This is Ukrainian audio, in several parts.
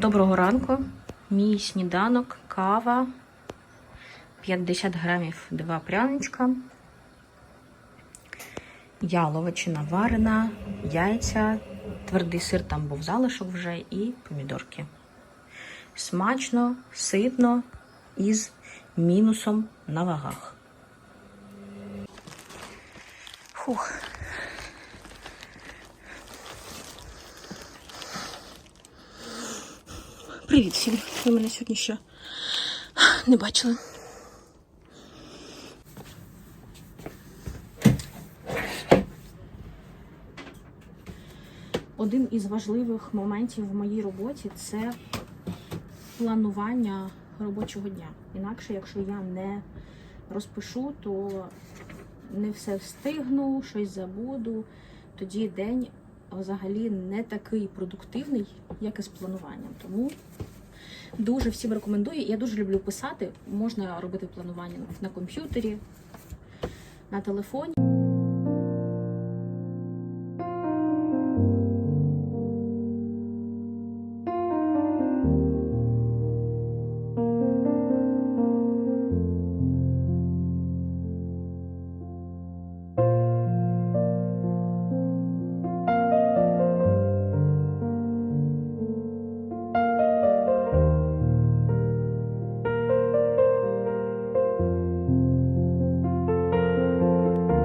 Доброго ранку. Мій сніданок, кава, 50 грамів два пряничка, яловичина варена, яйця, твердий сир там був залишок вже і помідорки. Смачно, ситно із мінусом на вагах. Фух. Привіт всім. Ви мене сьогодні ще не бачили. Один із важливих моментів в моїй роботі це планування робочого дня. Інакше, якщо я не розпишу, то не все встигну, щось забуду. Тоді день взагалі не такий продуктивний, як і з плануванням. Тому дуже всім рекомендую. Я дуже люблю писати. Можна робити планування на комп'ютері, на телефоні.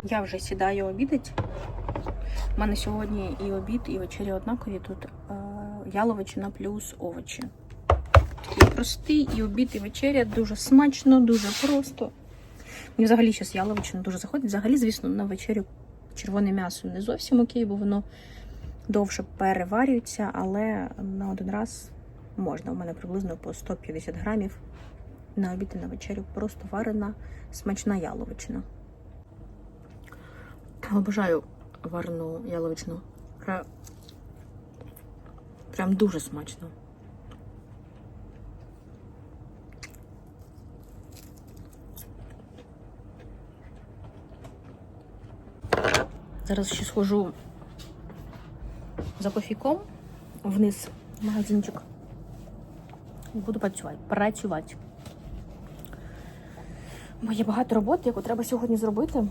Я вже сідаю обідати. У мене сьогодні і обід, і вечеря однакові. Тут е, яловичина плюс овочі. Такий простий і обід, і вечеря. Дуже смачно, дуже просто. Мені взагалі зараз яловичина дуже заходить. Взагалі, звісно, на вечерю червоне м'ясо не зовсім окей, бо воно довше переварюється, але на один раз можна. У мене приблизно по 150 грамів на обід і на вечерю. Просто варена, смачна яловичина. Обожаю варену яловичину. Прям, прям дуже смачно. Зараз ще схожу за кофійком вниз в магазинчик. Буду працювати. працювати. Бо є багато роботи, яку треба сьогодні зробити.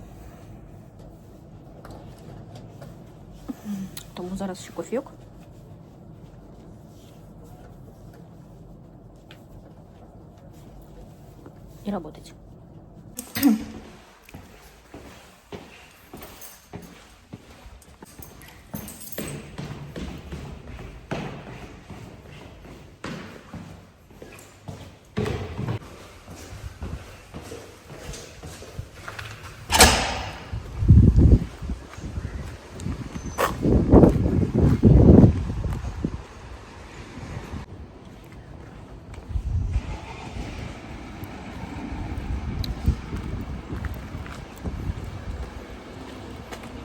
Тому зараз ще кофійок. І работать.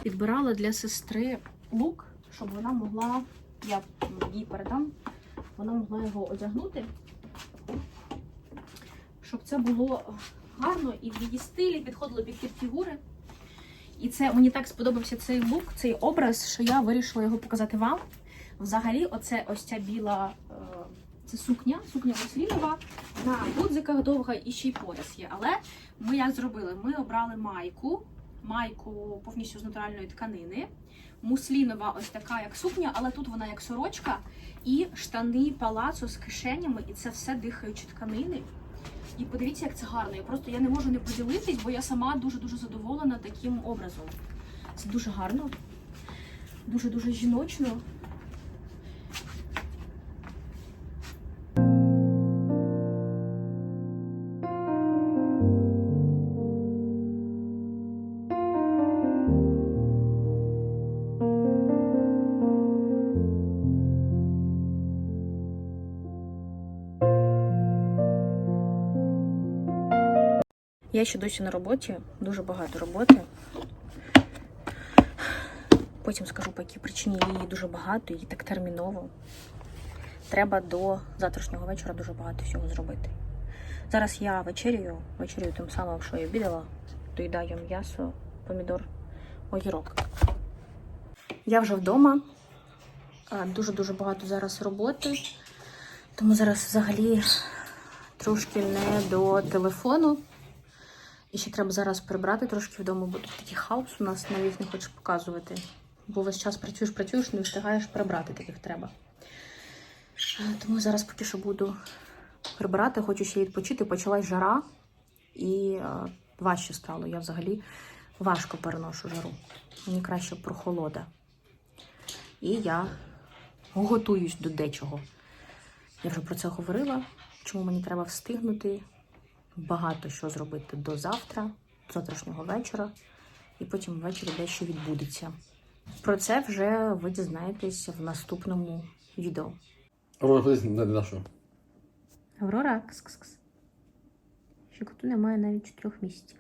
Підбирала для сестри лук, щоб вона могла, я їй передам, вона могла його одягнути, щоб це було гарно і в її стилі підходило під фігури. І це мені так сподобався цей лук, цей образ, що я вирішила його показати вам. Взагалі, оце ось ця біла е, це сукня, сукня Василінова, на гудзиках довга і ще й пояс є. Але ми як зробили? Ми обрали майку, майку повністю з натуральної тканини. Муслінова ось така, як сукня, але тут вона як сорочка, і штани палацу з кишенями, і це все дихаючі тканини. І подивіться, як це гарно. Я просто я не можу не поділитись, бо я сама дуже-дуже задоволена таким образом. Це дуже гарно, дуже-дуже жіночно. Я ще досі на роботі, дуже багато роботи. Потім скажу, по якій причині її дуже багато, її так терміново. Треба до завтрашнього вечора дуже багато всього зробити. Зараз я вечерюю, вечерюю тим самим, що я обідала, доїдаю м'ясо, помідор, огірок. Я вже вдома. Дуже-дуже багато зараз роботи. Тому зараз взагалі трошки не до телефону. І ще треба зараз прибрати трошки вдома, бо тут такий хаос у нас навіть не хочеш показувати. Бо весь час працюєш, працюєш, не встигаєш прибрати таких треба. Е, Тому зараз поки що буду прибирати, хочу ще відпочити. Почалась жара і е, важче стало. Я взагалі важко переношу жару. Мені краще прохолода. І я готуюсь до дечого. Я вже про це говорила, чому мені треба встигнути багато що зробити до завтра, завтрашнього вечора, і потім ввечері дещо відбудеться. Про це вже ви дізнаєтесь в наступному відео. Аврора, подивись на, на що. Аврора, кс-кс-кс. Ще коту немає навіть чотирьох місяців.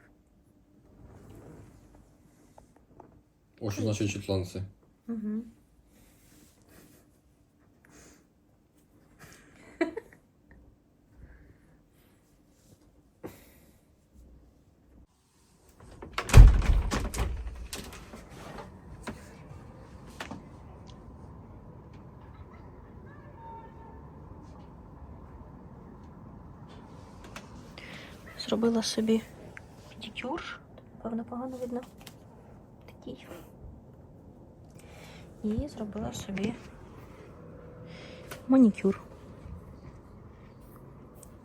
О, що значить шотландці. Угу. Зробила собі педикюр. Певно, погано видно. Такий. І зробила собі манікюр.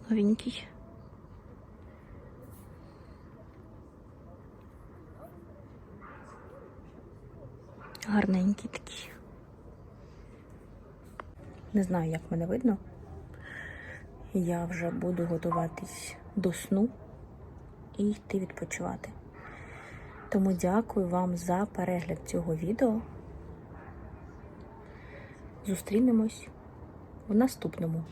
Новенький. Гарненький такий. Не знаю, як мене видно. Я вже буду готуватись до сну і йти відпочивати. Тому дякую вам за перегляд цього відео. Зустрінемось в наступному.